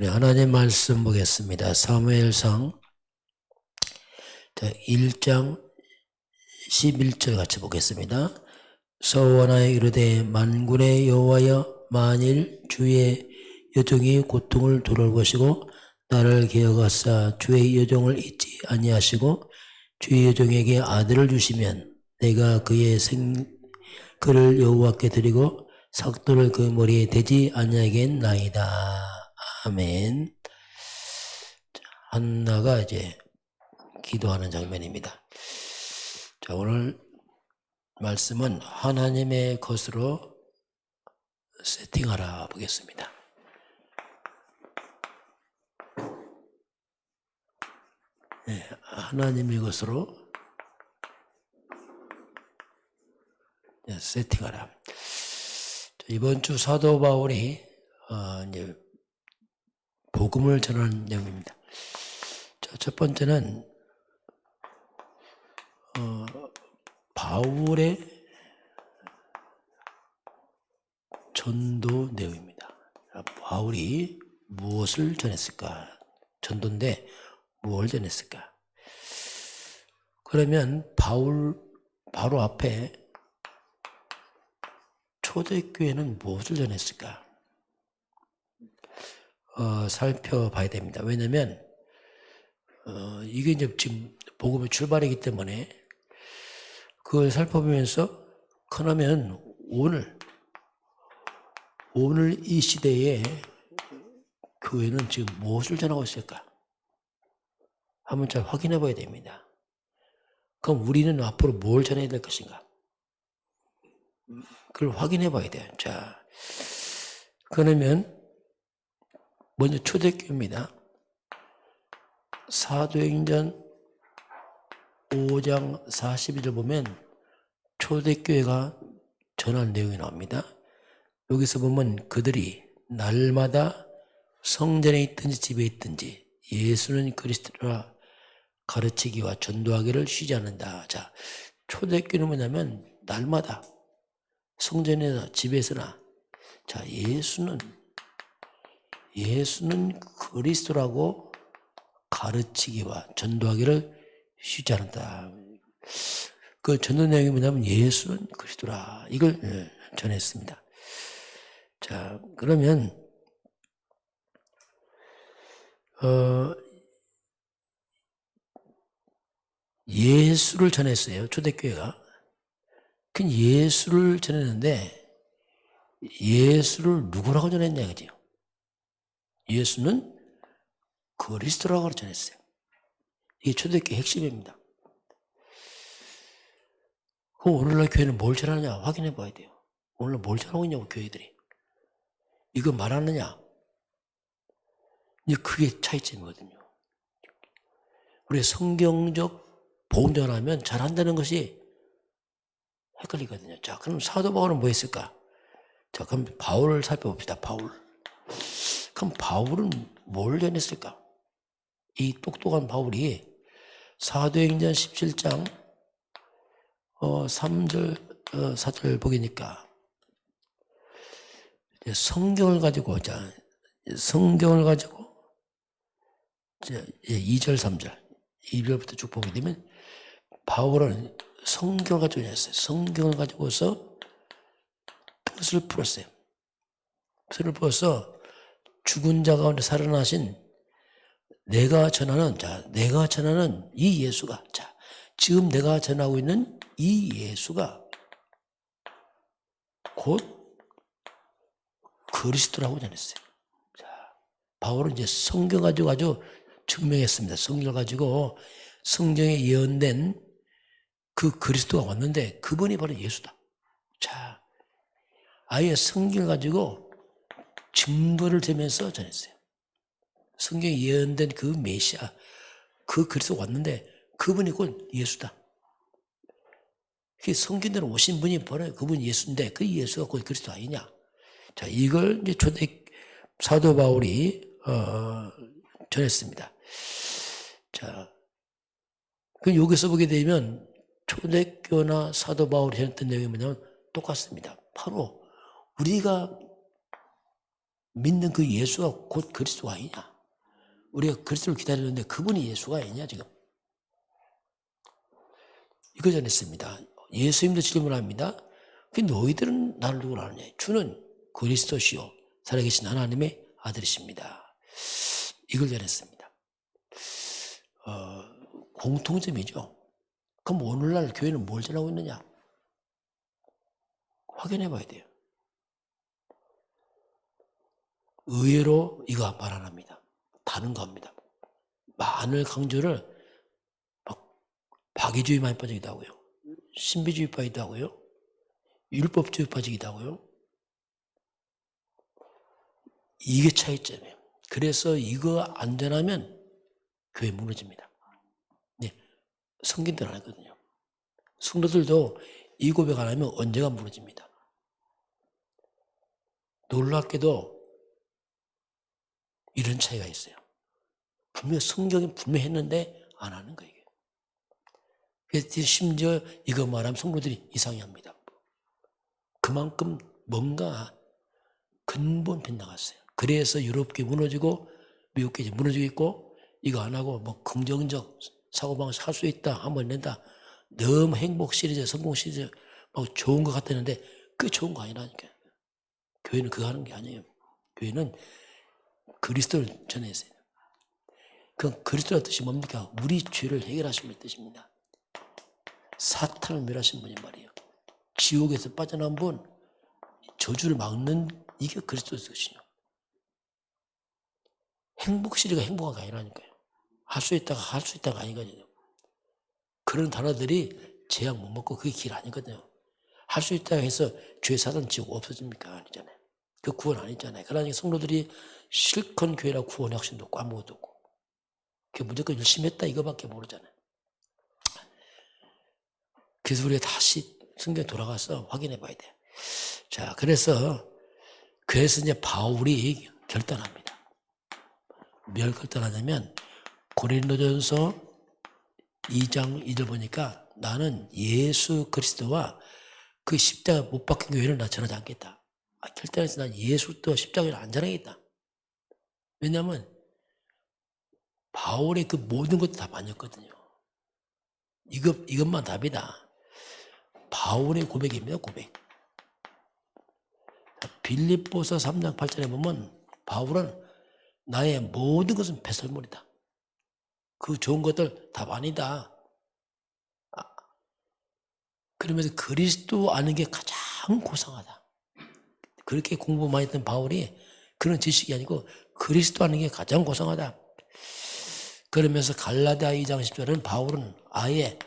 우리 하나님 말씀 보겠습니다. 사무엘상 1장 11절 같이 보겠습니다. 서원하여 이르되 만군의 여호와여 만일 주의 여종이 고통을 것이고 나를 기억하사 주의 여종을 잊지 아니하시고 주의 여종에게 아들을 주시면 내가 그의 생 그를 여호와께 드리고 삭도를 그 머리에 대지 아니하겠나이다. 아멘. 한나가 이제 기도하는 장면입니다. 자, 오늘 말씀은 하나님의 것으로 세팅하라 보겠습니다. 네, 하나님의 것으로 네, 세팅하라. 자, 이번 주 사도 바울이 어, 이제 복음을 전하는 내용입니다. 자, 첫 번째는 어, 바울의 전도 내용입니다. 자, 바울이 무엇을 전했을까? 전도인데 무엇을 전했을까? 그러면 바울 바로 앞에 초대교회는 무엇을 전했을까? 어, 살펴봐야 됩니다. 왜냐면 어, 이게 이제 지금 복음의 출발이기 때문에 그걸 살펴보면서 그러면 오늘 오늘 이 시대에 교회는 지금 무엇을 전하고 있을까? 한번 잘 확인해 봐야 됩니다. 그럼 우리는 앞으로 뭘 전해야 될 것인가? 그걸 확인해 봐야 돼요. 자, 그러면 먼저 초대교입니다. 사도행전 5장 42절 보면 초대교회가 전한 내용이 나옵니다. 여기서 보면 그들이 날마다 성전에 있든지 집에 있든지 예수는 그리스도라 가르치기와 전도하기를 쉬지 않는다. 자, 초대교는 뭐냐면 날마다 성전에나 집에서나 자, 예수는 예수는 그리스도라고 가르치기와 전도하기를 쉬지 않는다. 그 전도 내용이 뭐냐면 예수는 그리스도라. 이걸 예, 전했습니다. 자, 그러면, 어, 예수를 전했어요. 초대교회가. 그 예수를 전했는데, 예수를 누구라고 전했냐, 그죠? 예수는 그리스도라고 전했어요. 이게 초대교회 핵심입니다. 그 오늘날 교회는 뭘 전하냐 확인해 봐야 돼요. 오늘날 뭘 전하고 있냐고 교회들이. 이거 말하느냐? 이제 그게 차이점이거든요. 우리 성경적 보험 전하면 잘한다는 것이 헷갈리거든요. 자, 그럼 사도 바울은 뭐 했을까? 자, 그럼 바울을 살펴봅시다. 바울. 그럼 바울은 뭘 전했을까? 이 똑똑한 바울이 사도행전 17장 어, 3절, 어, 4절 보기니까 성경을 가지고 자 성경을 가지고 이제 2절, 3절 2절부터 쭉 보게 되면 바울은 성경을 가지고 했어요. 성경을 가지고서 뜻을 풀었어요. 뜻을 풀어서 죽은 자 가운데 살아나신 내가 전하는 자, 내가 전하는 이 예수가 자, 지금 내가 전하고 있는 이 예수가 곧 그리스도라고 전했어요. 자, 바울은 이제 성경 가지고 아주 증명했습니다. 성경 가지고 성경에 예언된 그 그리스도가 왔는데 그분이 바로 예수다. 자, 아예 성경 가지고 증거를 대면서 전했어요. 성경에 예언된 그 메시아, 그 그리스도가 왔는데 그분이 곧 예수다. 그 성경대로 오신 분이 바로 그분이 예수인데 그 예수가 곧 그리스도 아니냐. 자, 이걸 이제 초대 사도 바울이 어, 전했습니다. 자, 그 여기서 보게 되면 초대교나 사도 바울이 전했던 내용이 뭐냐면 똑같습니다. 바로 우리가 믿는 그 예수가 곧 그리스도가 아니냐? 우리가 그리스도를 기다리는데 그분이 예수가 아니냐 지금? 이거 전했습니다. 예수님도 질문합니다. 그 너희들은 나를 누구로 아느냐? 주는 그리스도시요 살아계신 하나님의 아들이십니다. 이걸 전했습니다. 어, 공통점이죠. 그럼 오늘날 교회는 뭘 전하고 있느냐? 확인해 봐야 돼요. 의외로 이거 말안 합니다. 다른 거 합니다. 많은 강조를 막 박애주의 많이 빠지기도 하고요. 신비주의 빠지기도 하고요. 율법주의 빠지기도 하고요. 이게 차이점이에요. 그래서 이거 안 되나면 교회 무너집니다. 네. 성긴들 안 하거든요. 성도들도 이 고백 안 하면 언제가 무너집니다. 놀랍게도 이런 차이가 있어요. 분명 성경이 분명히 했는데 안 하는 거예요. 그래서 심지어 이거 말하면 성도들이 이상해합니다. 그만큼 뭔가 근본 빗나갔어요. 그래서 유럽계 무너지고 미국계 무너지고 있고 이거 안 하고 뭐 긍정적 사고방식 할 수 있다 한번 낸다 너무 행복 시리즈 성공 시리즈 막 좋은 것 같다는데 그 좋은 거 아니라니까 교회는 그거 하는 게 아니에요 교회는 그리스도를 전해서요 그 그리스도의 뜻이 뭡니까 우리 죄를 해결하시는 뜻입니다 사탄을 멸하신 분이 말이에요 지옥에서 빠져나온 분 저주를 막는 이게 그리스도의 뜻이요 행복시리가 행복한 게 아니라니까요. 할 수 있다가 할 수 있다가 아니거든요. 그런 단어들이 제약 못 먹고 그게 길 아니거든요. 할 수 있다고 해서 죄 사단 지옥 없어집니까? 아니잖아요. 그 구원 아니잖아요. 그러니까 성도들이 실컷 교회라고 구원의 확신도 없고 아무것도 없고 그 무조건 열심히 했다 이거밖에 모르잖아요. 그래서 우리가 다시 성경에 돌아가서 확인해 봐야 돼요. 자, 그래서 그래서 이제 바울이 결단합니다. 뭘 결단하냐면 고린도전서 2장 2절 보니까 나는 예수 그리스도와 그 십자가 못 박힌 교회를 나 전하지 않겠다. 아, 결단해서 난 예수 또 십자가를 안 전하겠다. 왜냐하면 바울의 그 모든 것도 다 맞았거든요. 이것, 이것만 답이다. 바울의 고백입니다, 고백. 빌립보서 3장 8절에 보면 바울은 나의 모든 것은 배설물이다. 그 좋은 것들 다 아니다. 아, 그러면서 그리스도 아는 게 가장 고상하다. 그렇게 공부 많이 했던 바울이 그런 지식이 아니고 그리스도 아는 게 가장 고상하다. 그러면서 갈라디아 2장 10절은 바울은 아예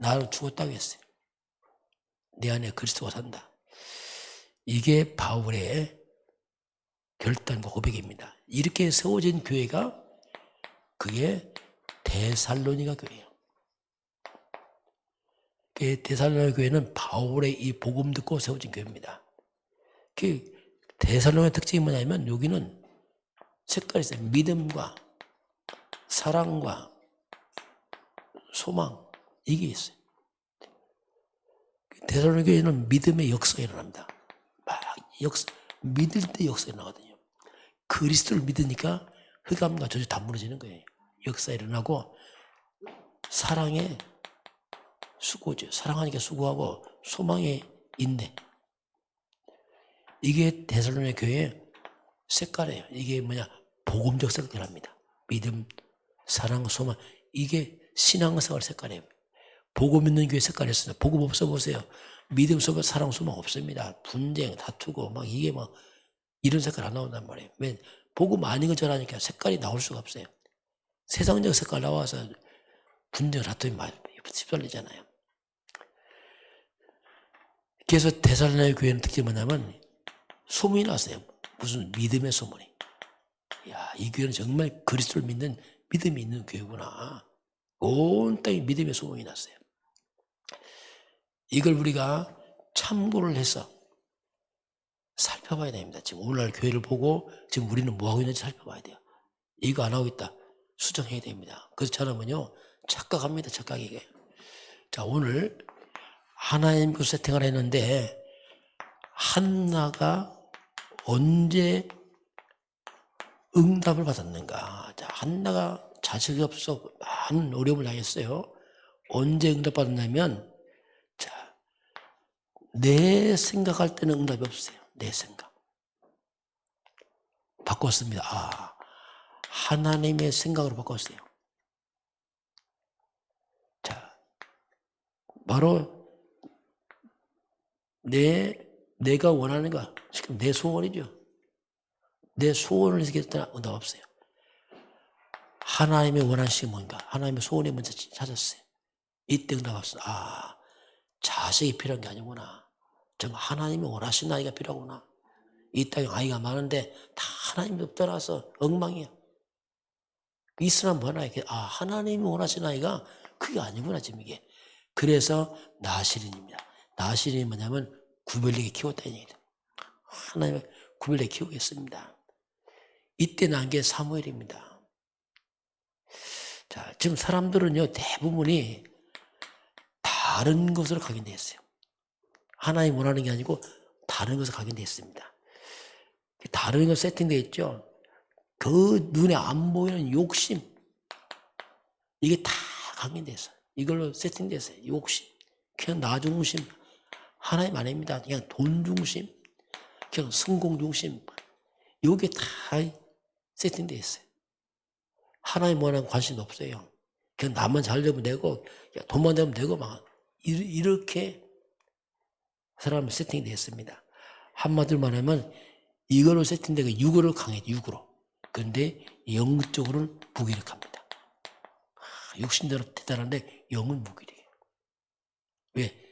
나를 죽었다고 했어요. 내 안에 그리스도가 산다. 이게 바울의 결단과 고백입니다. 이렇게 세워진 교회가 그게 데살로니가 교회예요. 그 데살로니가 교회는 바울의 이 복음 듣고 세워진 교회입니다. 그 데살로니가 특징이 뭐냐면 여기는 색깔이 있어요. 믿음과 사랑과 소망 이게 있어요. 데살로니가 교회는 믿음의 역사가 일어납니다. 막 역사 믿을 때 역사가 일어나거든요. 그리스도를 믿으니까 흑암과 저주 다 무너지는 거예요. 역사 일어나고 사랑에 수고죠. 사랑하니까 수고하고 소망에 있네. 이게 대설론의 교회 색깔이에요. 이게 뭐냐 복음적 색깔합니다. 믿음, 사랑, 소망 이게 신앙생활 색깔이에요. 복음 있는 교회 색깔이었어요. 복음 없어 보세요. 믿음, 소망, 사랑, 소망 없습니다. 분쟁, 다투고 막 이게 막 이런 색깔 안 나온단 말이에요. 왜? 복음 아닌 걸 전하니까 색깔이 나올 수가 없어요. 세상적 색깔 나와서 하더니 말 휩쓸리잖아요. 그래서 대살로의 교회는 특징이 뭐냐면 소문이 났어요. 무슨 믿음의 소문이. 야, 이 교회는 정말 그리스도를 믿는 믿음이 있는 교회구나. 온 땅에 믿음의 소문이 났어요. 이걸 우리가 참고를 해서 살펴봐야 됩니다. 지금 오늘날 교회를 보고 지금 우리는 뭐 하고 있는지 살펴봐야 돼요. 이거 안 하고 있다. 수정해야 됩니다. 그래서 저는요 착각합니다. 착각이게. 자 오늘 하나님 그 세팅을 했는데 한나가 언제 응답을 받았는가? 자, 한나가 자식이 없어 많은 어려움을 당했어요. 언제 응답받았냐면, 자, 내 생각할 때는 응답이 없어요. 내 생각. 바꿨습니다. 아, 하나님의 생각으로 바꿨어요. 자, 바로 내 내가 원하는 거, 지금 내 소원이죠. 내 소원을 응답 없어요. 하나님의 원하시는 뭔가, 하나님의 소원이 먼저 찾았어요. 이때 응답 없어. 아, 자식이 필요한 게 아니구나. 정말 하나님이 원하시는 아이가 필요하구나. 이 땅에 아이가 많은데 다 하나님이 떠나서 엉망이야. 있으나 뭐나 이게 아 하나님이 원하시는 아이가 그게 아니구나 지금 이게. 그래서 나시린입니다. 나시린이 뭐냐면 구별되게 키웠다는 얘기다. 하나님의 구별되게 키우겠습니다. 이때 난 게 사무엘입니다. 자, 지금 사람들은요, 대부분이 다른 것으로 각인되어 있어요. 하나님 원하는 게 아니고 다른 것으로 각인되어 있습니다. 다른 것 세팅되어 있죠. 그 눈에 안 보이는 욕심. 이게 다 각인되어 있어요. 이걸로 세팅되어 있어요. 욕심. 그냥 나 중심. 하나님 아닙니다. 그냥 돈 중심, 그냥 성공 중심, 요게 다 세팅되어 있어요. 하나님 원하는 관심 없어요. 그냥 나만 잘 되면 되고, 돈만 되면 되고, 막, 이렇게 사람 세팅되어 있습니다. 한마디로 말하면, 이거로 세팅되고, 육으로 강해, 육으로. 그런데 영적으로는 무기력합니다. 아, 육신대로 대단한데, 영은 무기력해요. 왜?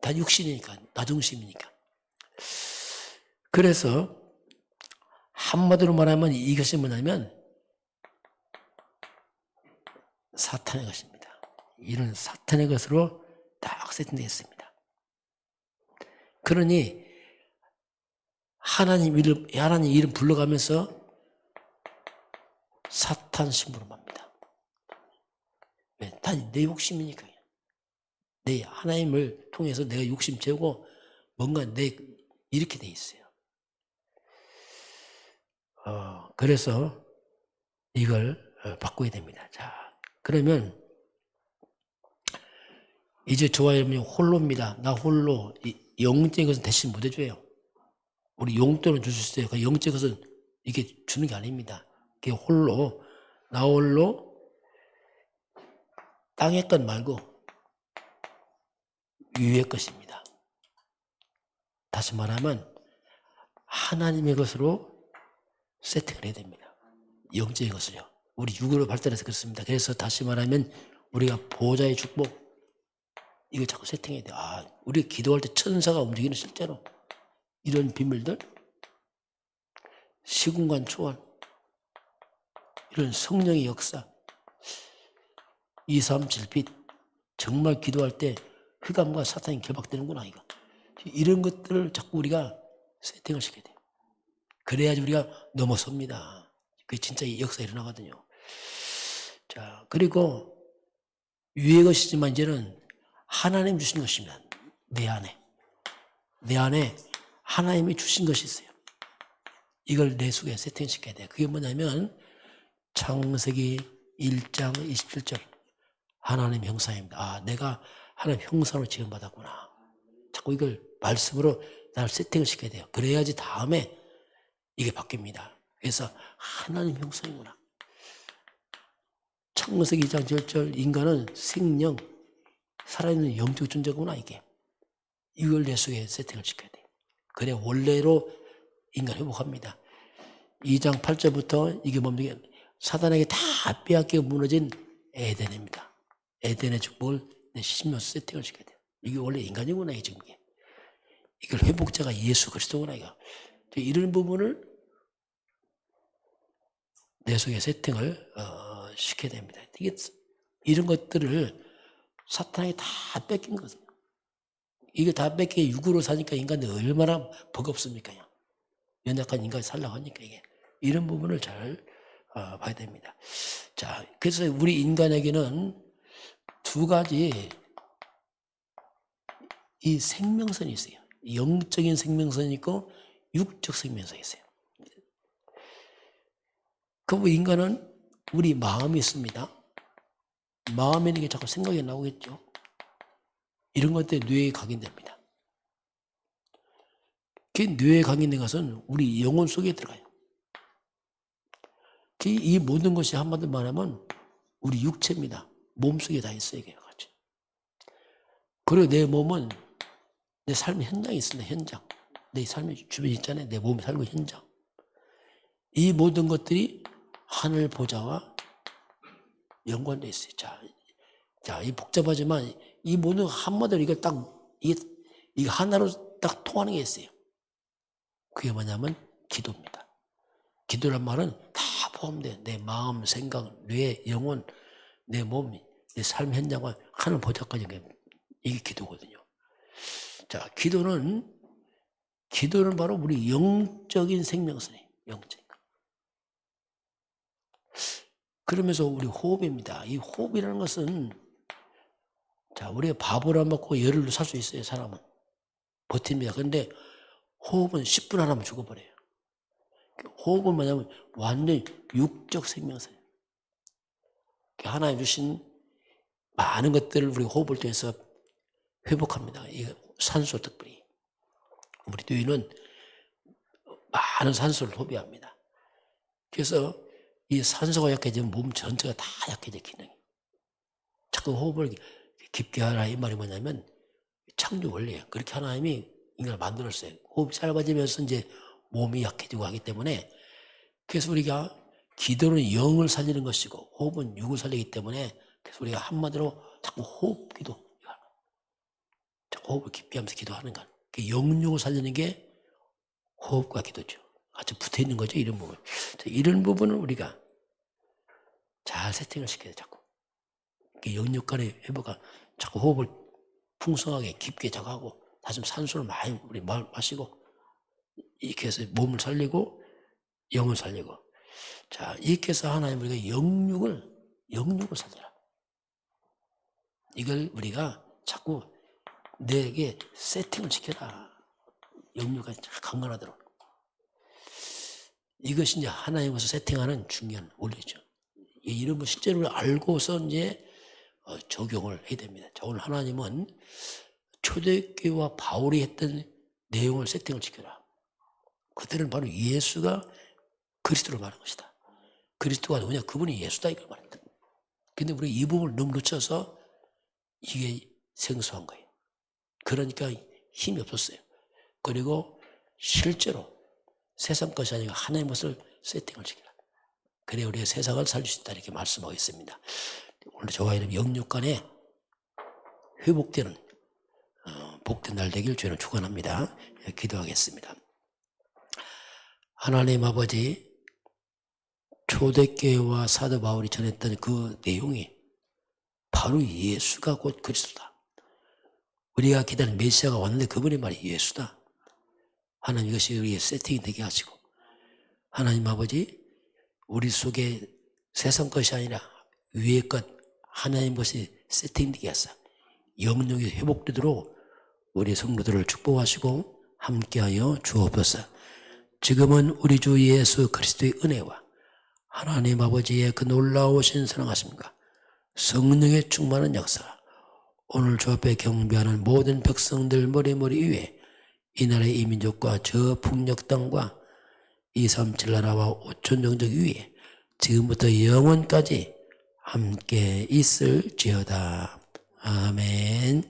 다 육신이니까, 나 중심이니까. 그래서 한마디로 말하면 이것이 뭐냐면 사탄의 것입니다. 이런 사탄의 것으로 딱 세팅되어 있습니다. 그러니 하나님 이름, 하나님 이름 불러가면서 사탄 심부름 합니다. 왜? 다내 욕심이니까요. 내 하나님을 통해서 내가 욕심 채우고 뭔가 내 이렇게 돼 있어요. 어, 그래서 이걸 어, 바꿔야 됩니다. 자, 그러면 이제 저와 여러분이 홀로입니다. 나 홀로 영적인 것은 대신 못 해줘요. 우리 용돈을 줄수 있어요. 그 영적인 것은 이게 주는 게 아닙니다. 그게 홀로 나 홀로 땅의 것 말고 위의 것입니다. 다시 말하면 하나님의 것으로 세팅을 해야 됩니다. 영적인 것을요. 우리 육으로 발달해서 그렇습니다. 그래서 다시 말하면 우리가 보좌의 축복 이거 자꾸 세팅해야 돼. 아, 우리 기도할 때 천사가 움직이는 실제로 이런 비밀들 시공간 초월 이런 성령의 역사 2, 3, 7빛 정말 기도할 때 흑암과 사탄이 결박되는구나 이거 이런 것들을 자꾸 우리가 세팅을 시켜야 돼요. 그래야지 우리가 넘어섭니다. 그게 진짜 역사 일어나거든요. 자, 그리고 위의 것이지만 이제는 하나님 주신 것입니다. 내 안에. 내 안에 하나님이 주신 것이 있어요. 이걸 내 속에 세팅시켜야 돼요. 그게 뭐냐면 창세기 1장 27절 하나님 형상입니다. 아, 내가 하나님 형상으로 지음받았구나. 자꾸 이걸 말씀으로 나를 세팅을 시켜야 돼요. 그래야지 다음에 이게 바뀝니다. 그래서 하나님 형상이구나. 창세기 2장 1절 인간은 생명, 살아있는 영적 존재구나 이게. 이걸 내 속에 세팅을 시켜야 돼요. 그래 원래로 인간 회복합니다. 2장 8절부터 이게 뭡니까? 사단에게 다 빼앗겨 무너진 에덴입니다. 에덴의 축복을 내 심령 세팅을 시켜야 돼요. 이게 원래 인간이구나, 이 지금 이게. 이걸 회복자가 예수 그리스도구나, 이거. 이런 부분을 내 속에 세팅을 어, 시켜야 됩니다. 이게 이런 것들을 사탄에게 다 뺏긴 거거든요. 이게 다 뺏겨 육으로 사니까 인간들 얼마나 버겁습니까? 연약한 인간이 살라고 하니까 이게. 이런 부분을 잘 어, 봐야 됩니다. 자, 그래서 우리 인간에게는 두 가지 이 생명선이 있어요. 영적인 생명선이 있고 육적 생명선이 있어요. 그 인간은 우리 마음이 있습니다. 마음에 있는 게 자꾸 생각이 나오겠죠. 이런 것 때문에 뇌에 각인됩니다. 그 뇌에 각인된 것은 우리 영혼 속에 들어가요. 그이 모든 것이 한마디로 말하면 우리 육체입니다. 몸속에 다 있어요. 이게. 그리고 내 몸은 내 삶의 현장에 있습니다. 현장. 내 삶의 주변에 있잖아요. 내 몸이 살고 현장. 이 모든 것들이 하늘 보좌와 연관되어 있어요. 자, 자, 이 복잡하지만 이 모든 한마디로 이걸 딱, 이게, 이게 하나로 딱 통하는 게 있어요. 그게 뭐냐면 기도입니다. 기도란 말은 다 포함돼. 내 마음, 생각, 뇌, 영혼, 내 몸, 내 삶 현장과 하늘 보좌까지 이게 기도거든요. 자, 기도는, 기도는 바로 우리 영적인 생명선이에요. 영적인. 그러면서 우리 호흡입니다. 이 호흡이라는 것은 자, 우리가 밥을 안 먹고 열흘로 살 수 있어요, 사람은. 버팁니다. 근데 호흡은 10분 하나면 죽어버려요. 호흡은 뭐냐면 완전히 육적 생명선이에요. 하나님 주신 많은 것들을 우리 호흡을 통해서 회복합니다. 이 산소 덕분에. 우리 뇌는 많은 산소를 소비합니다. 그래서 이 산소가 약해지면 몸 전체가 다 약해져, 기능이. 자꾸 호흡을 깊게 하라 이 말이 뭐냐면 창조 원리예요. 그렇게 하나님이 인간을 만들었어요. 호흡이 짧아지면서 이제 몸이 약해지고 하기 때문에 그래서 우리가 기도는 영을 살리는 것이고 호흡은 육을 살리기 때문에 그래서 우리가 한마디로 자꾸 호흡 기도 자꾸 호흡을 깊게 하면서 기도하는 것. 그 영육을 살리는 게 호흡과 기도죠. 같이 붙어 있는 거죠. 이런 부분. 이런 부분을 우리가 잘 세팅을 시켜야 돼, 자꾸. 영육 간의 회복가 자꾸 호흡을 풍성하게 깊게 자꾸 하고 다시 산소를 많이 우리 마- 마시고 이렇게 해서 몸을 살리고 영을 살리고 자 이렇게 해서 하나님 우리가 영육을 영육을 살려라 이걸 우리가 자꾸 내게 세팅을 시켜라 영육이 강건하도록 이것이 이제 하나님께서 세팅하는 중요한 원리죠 이- 이런 걸 실제로 알고서 이제 어, 적용을 해야 됩니다. 자, 오늘 하나님은 초대교회와 바울이 했던 내용을 세팅을 시켜라. 그들은 바로 예수가 그리스도로 말한 것이다. 그리스도가 누구냐? 그분이 예수다 이걸 말했다. 근데 우리 이 부분을 너무 놓쳐서 이게 생소한 거예요. 그러니까 힘이 없었어요. 그리고 실제로 세상 것이 아니라 하나님의 것을 세팅을 시켜라. 그래 우리가 세상을 살릴 수 있다 이렇게 말씀하고 있습니다. 오늘 저와 이름 영육간에 회복되는 어, 복된 날 되길 주는 축원합니다. 예, 기도하겠습니다. 하나님 아버지 초대교회와 사도 바울이 전했던 그 내용이 바로 예수가 곧 그리스도다. 우리가 기다린 메시아가 왔는데 그분의 말이 예수다. 하나님 이것이 우리의 세팅이 되게 하시고 하나님 아버지 우리 속에 세상 것이 아니라 위의 것 하나님 것이 세팅되게 하사 영역이 회복되도록 우리 성도들을 축복하시고 함께하여 주옵소서. 지금은 우리 주 예수 그리스도의 은혜와 하나님 아버지의 그 놀라우신 사랑하심과 성령의 충만한 역사가 오늘 주 앞에 경배하는 모든 백성들 머리머리 위에 이 나라의 이민족과 저 북녘 땅과 이삼칠 나라와 오천 정적 위에 지금부터 영원까지 함께 있을지어다. 아멘.